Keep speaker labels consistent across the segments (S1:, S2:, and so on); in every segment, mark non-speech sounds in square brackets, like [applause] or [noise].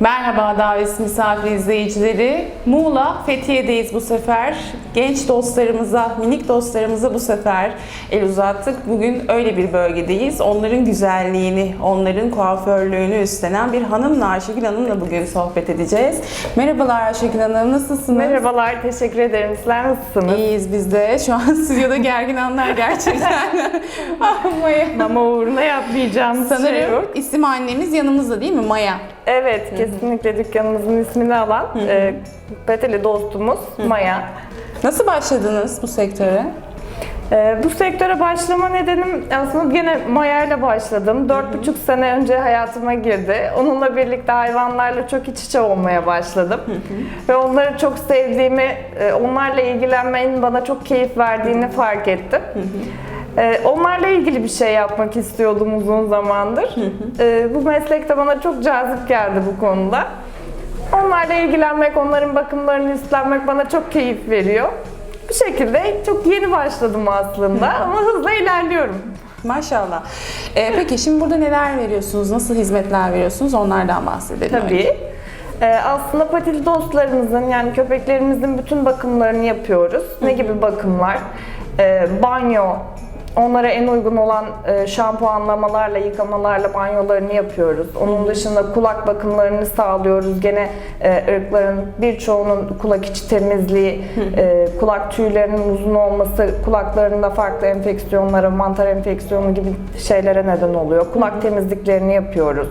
S1: Merhaba davetsiz misafir izleyicileri. Muğla, Fethiye'deyiz bu sefer. Genç dostlarımıza, minik dostlarımıza bu sefer el uzattık. Bugün öyle bir bölgedeyiz. Onların güzelliğini, onların kuaförlüğünü üstlenen bir hanımla, Ayşegül Hanım'la bugün sohbet edeceğiz. Merhabalar Ayşegül Hanım, nasılsınız?
S2: Merhabalar, teşekkür ederim. Sizler nasılsınız?
S1: İyiyiz biz de. Şu an [laughs] stüdyoda gergin anlar gerçekten. [laughs] Maya.
S2: Mama uğruna yapmayacağımız şey
S1: Sanırım
S2: yok.
S1: isim annemiz yanımızda değil mi? Maya.
S2: Evet, kesinlikle dükkanımızın ismini alan e, Beteli dostumuz Maya.
S1: Nasıl başladınız bu sektöre?
S2: E, bu sektöre başlama nedenim aslında yine Maya ile başladım. Dört buçuk sene önce hayatıma girdi. Onunla birlikte hayvanlarla çok iç içe olmaya başladım. Ve onları çok sevdiğimi, e, onlarla ilgilenmenin bana çok keyif verdiğini fark ettim. Ee, Onlarla ilgili bir şey yapmak istiyordum uzun zamandır. Ee, Bu meslek de bana çok cazip geldi bu konuda. Onlarla ilgilenmek, onların bakımlarını üstlenmek bana çok keyif veriyor. Bu şekilde çok yeni başladım aslında ama hızla ilerliyorum.
S1: Maşallah. Ee, peki şimdi burada neler veriyorsunuz? Nasıl hizmetler veriyorsunuz? Onlardan bahsedelim. önce.
S2: Tabii. Ee, aslında patil dostlarımızın yani köpeklerimizin bütün bakımlarını yapıyoruz. Ne gibi bakımlar? Ee, banyo, onlara en uygun olan e, şampuanlamalarla, yıkamalarla banyolarını yapıyoruz. Onun dışında kulak bakımlarını sağlıyoruz. Gene e, ırkların birçoğunun kulak içi temizliği, e, kulak tüylerinin uzun olması, kulaklarında farklı enfeksiyonlara, mantar enfeksiyonu gibi şeylere neden oluyor. Kulak temizliklerini yapıyoruz.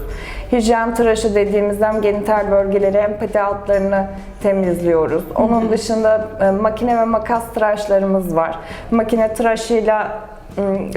S2: Hijyen tıraşı dediğimiz hem genital bölgeleri hem pati altlarını temizliyoruz. Onun dışında makine ve makas tıraşlarımız var. Makine tıraşıyla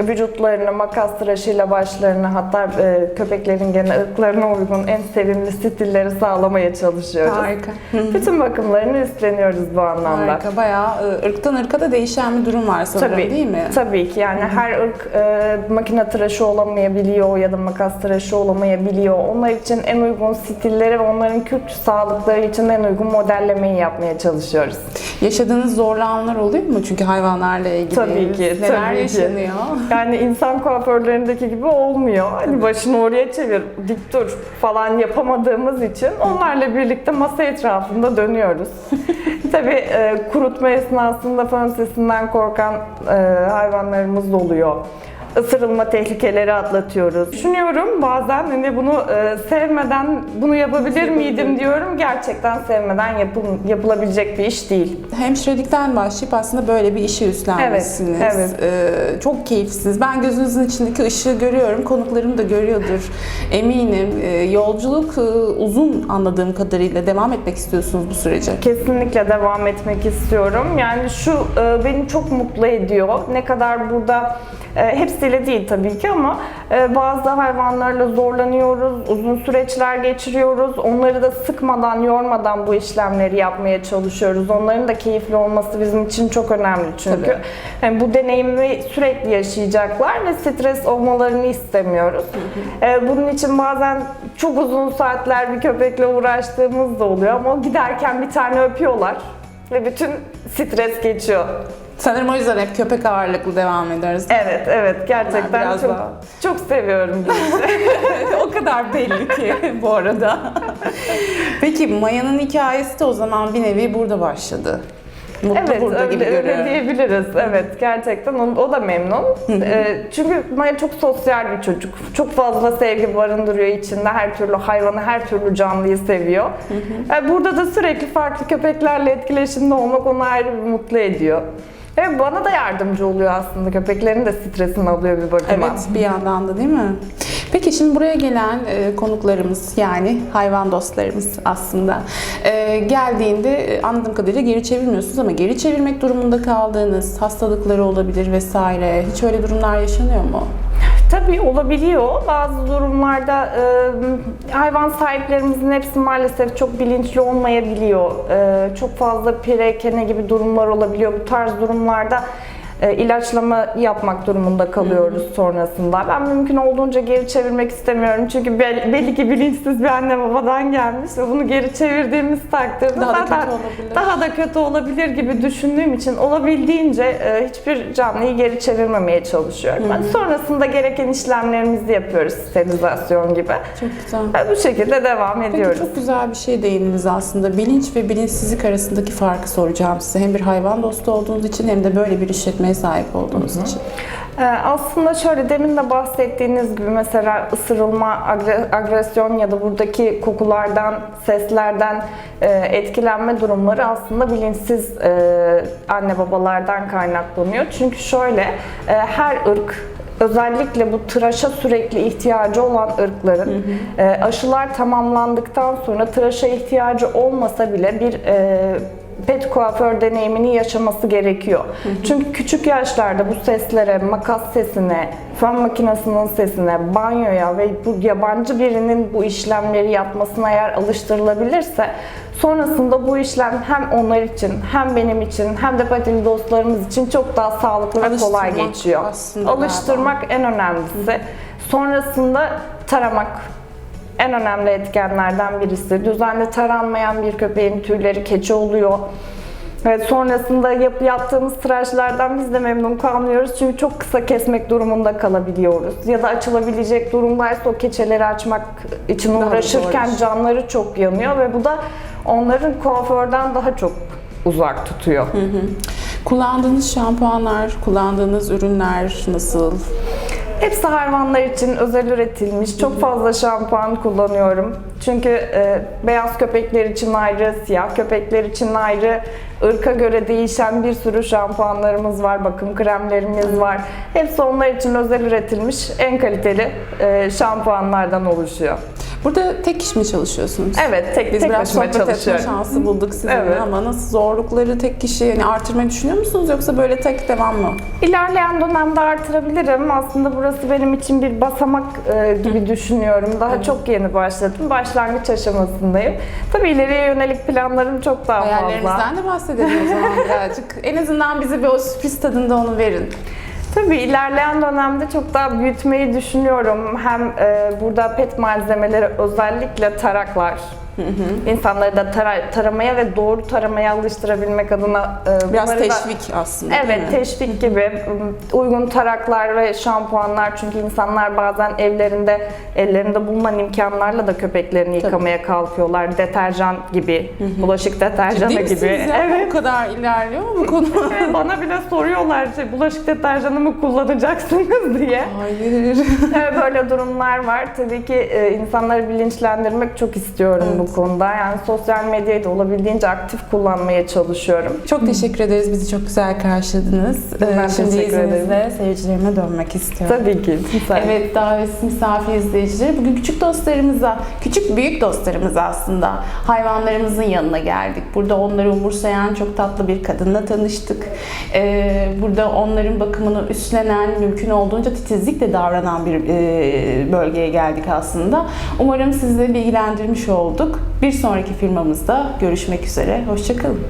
S2: vücutlarını, makas tıraşıyla başlarını hatta e, köpeklerin gene ırklarına uygun en sevimli stilleri sağlamaya çalışıyoruz.
S1: Harika.
S2: Bütün bakımlarını üstleniyoruz bu anlamda.
S1: Harika. Bayağı e, ırktan ırka da değişen bir durum var sanırım
S2: Tabii,
S1: değil mi?
S2: Tabii ki yani her ırk e, makine tıraşı olamayabiliyor ya da makas tıraşı olamayabiliyor. Onlar için en uygun stilleri ve onların kürk sağlıkları için en uygun modellemeyi yapmaya çalışıyoruz.
S1: Yaşadığınız zorlu anlar oluyor mu? Çünkü hayvanlarla ilgili.
S2: Tabii ki,
S1: Neler
S2: tabii ki.
S1: Yaşanıyor?
S2: Yani insan kuaförlerindeki gibi olmuyor. Hani başını oraya çevir, dik dur falan yapamadığımız için onlarla birlikte masa etrafında dönüyoruz. [laughs] Tabii e, kurutma esnasında fön sesinden korkan e, hayvanlarımız da oluyor. Isırılma tehlikeleri atlatıyoruz. Düşünüyorum bazen hani bunu e, sevmeden bunu yapabilir miydim diyorum. Gerçekten sevmeden yapıl- yapılabilecek bir iş değil.
S1: Hemşirelikten başlayıp aslında böyle bir işi üstlenmişsiniz.
S2: Evet,
S1: Ee, çok keyiflisiniz. Ben gözünüzün içindeki ışığı görüyorum. Konuklarım da görüyordur. Eminim. Ee, yolculuk e, uzun anladığım kadarıyla. Devam etmek istiyorsunuz bu sürece.
S2: Kesinlikle devam etmek istiyorum. Yani şu e, beni çok mutlu ediyor. Ne kadar burada e, hepsiyle değil tabii ki ama e, bazı hayvanlarla zorlanıyoruz. Uzun süreçler geçiriyoruz. Onları da sıkmadan, yormadan bu işlemleri yapmaya çalışıyoruz. Onların da keyifli olması bizim için çok önemli çünkü.
S1: Tabii.
S2: Yani bu deneyimi sürekli yaşayacaklar ve stres olmalarını istemiyoruz. E, bunun için bazen çok uzun saatler bir köpekle uğraştığımız da oluyor ama giderken bir tane öpüyorlar ve bütün stres geçiyor.
S1: Sanırım o yüzden hep köpek ağırlıklı devam ederiz.
S2: Evet, evet gerçekten
S1: biraz
S2: çok
S1: daha-
S2: çok seviyorum bu işi. [laughs]
S1: o kadar belli ki bu arada. Peki Maya'nın hikayesi de o zaman bir nevi burada başladı. Mutlu
S2: Evet,
S1: burada gibi
S2: öyle, öyle
S1: görüyorum.
S2: diyebiliriz. Evet, gerçekten o, o da memnun. Ee, çünkü Maya çok sosyal bir çocuk. Çok fazla sevgi barındırıyor içinde. Her türlü hayvanı, her türlü canlıyı seviyor. Yani burada da sürekli farklı köpeklerle etkileşimde olmak onu ayrı bir mutlu ediyor. Ve bana da yardımcı oluyor aslında. Köpeklerin de stresini alıyor bir bakıma.
S1: Evet bir yandan da değil mi? Peki şimdi buraya gelen e, konuklarımız yani hayvan dostlarımız aslında e, geldiğinde e, anladığım kadarıyla geri çevirmiyorsunuz ama geri çevirmek durumunda kaldığınız hastalıkları olabilir vesaire hiç öyle durumlar yaşanıyor mu?
S2: Tabii olabiliyor. Bazı durumlarda e, hayvan sahiplerimizin hepsi maalesef çok bilinçli olmayabiliyor. E, çok fazla pire, kene gibi durumlar olabiliyor. Bu tarz durumlarda e, ilaçlama yapmak durumunda kalıyoruz sonrasında. Ben mümkün olduğunca geri çevirmek istemiyorum. Çünkü bel- belli ki bilinçsiz bir anne babadan gelmiş ve bunu geri çevirdiğimiz takdirde
S1: Daha da
S2: zaten
S1: kötü olabilir.
S2: daha da kötü olabilir gibi düşündüğüm için olabildiğince e, hiçbir canlıyı geri çevirmemeye çalışıyorum. Ben sonrasında gereken işlemlerimizi yapıyoruz, sterilizasyon gibi.
S1: Çok güzel.
S2: E, Bu şekilde devam
S1: Peki
S2: ediyoruz.
S1: çok güzel bir şey değindiniz aslında. Bilinç ve bilinçsizlik arasındaki farkı soracağım size. Hem bir hayvan dostu olduğunuz için hem de böyle bir işletmeye sahip olduğunuz için.
S2: Ee, Aslında şöyle demin de bahsettiğiniz gibi mesela ısırılma, agre- agresyon ya da buradaki kokulardan, seslerden e, etkilenme durumları aslında bilinçsiz e, anne babalardan kaynaklanıyor. Çünkü şöyle e, her ırk özellikle bu tıraşa sürekli ihtiyacı olan ırkların e, aşılar tamamlandıktan sonra tıraşa ihtiyacı olmasa bile bir pet kuaför deneyimini yaşaması gerekiyor. Çünkü küçük yaşlarda bu seslere, makas sesine, fön makinesinin sesine, banyoya ve bu yabancı birinin bu işlemleri yapmasına eğer alıştırılabilirse sonrasında bu işlem hem onlar için hem benim için hem de patili dostlarımız için çok daha sağlıklı ve kolay geçiyor. Alıştırmak en önemlisi. Sonrasında taramak en önemli etkenlerden birisi. Düzenli taranmayan bir köpeğin tüyleri keçi oluyor. Ve sonrasında yap, yaptığımız tıraşlardan biz de memnun kalmıyoruz. Çünkü çok kısa kesmek durumunda kalabiliyoruz. Ya da açılabilecek durumdaysa o keçeleri açmak için
S1: Daha
S2: uğraşırken
S1: zor.
S2: canları çok yanıyor ve bu da onların kuaförden daha çok uzak tutuyor.
S1: Kullandığınız şampuanlar, kullandığınız ürünler nasıl?
S2: Hepsi hayvanlar için özel üretilmiş. Çok fazla şampuan kullanıyorum. Çünkü e, beyaz köpekler için ayrı, siyah köpekler için ayrı, ırka göre değişen bir sürü şampuanlarımız var, bakım kremlerimiz var. Hepsi onlar için özel üretilmiş en kaliteli e, şampuanlardan oluşuyor.
S1: Burada tek kişi mi çalışıyorsunuz?
S2: Evet, tek,
S1: Biz
S2: tek
S1: biraz
S2: başıma
S1: sohbet etme
S2: çalışıyorum.
S1: şansı bulduk sizinle
S2: Evet.
S1: ama nasıl zorlukları tek kişi yani artırmayı düşünüyor musunuz yoksa böyle tek devam mı?
S2: İlerleyen dönemde artırabilirim. Aslında burası benim için bir basamak e, gibi düşünüyorum. Daha çok yeni başladım. Başlangıç aşamasındayım. Tabii ileriye yönelik planlarım çok daha fazla.
S1: Hayallerinizden de bahsedelim o zaman birazcık. En azından bize bir o sürpriz tadında onu verin.
S2: Tabii ilerleyen dönemde çok daha büyütmeyi düşünüyorum. Hem e, burada pet malzemeleri özellikle taraklar. İnsanları da tara- taramaya ve doğru taramaya alıştırabilmek adına e,
S1: Biraz
S2: bunları da-
S1: teşvik aslında.
S2: Evet, teşvik gibi uygun taraklar ve şampuanlar çünkü insanlar bazen evlerinde ellerinde bulunan imkanlarla da köpeklerini yıkamaya kalkıyorlar. Deterjan gibi, bulaşık deterjanı
S1: Ciddi
S2: gibi.
S1: ya?
S2: Evet.
S1: O kadar ilerliyor mu bu konu? [laughs]
S2: Evet, Bana bile soruyorlar şey, bulaşık deterjanı mı kullanacaksınız [laughs] diye.
S1: Hayır.
S2: Evet, Böyle durumlar var. Tabii ki e, insanları bilinçlendirmek çok istiyorum bu konuda. Yani sosyal medyayı da olabildiğince aktif kullanmaya çalışıyorum.
S1: Çok teşekkür ederiz. Bizi çok güzel karşıladınız.
S2: Ben
S1: Ee, Şimdi
S2: teşekkür ederim.
S1: seyircilerime dönmek istiyorum.
S2: Tabii ki. Güzel.
S1: Evet davetsiz misafir izleyicileri. Bugün küçük dostlarımıza, küçük büyük dostlarımıza aslında hayvanlarımızın yanına geldik. Burada onları umursayan çok tatlı bir kadınla tanıştık. Ee, burada onların bakımını üstlenen, mümkün olduğunca titizlikle davranan bir e, bölgeye geldik aslında. Umarım sizi bilgilendirmiş Bir sonraki firmamızda görüşmek üzere. Hoşçakalın.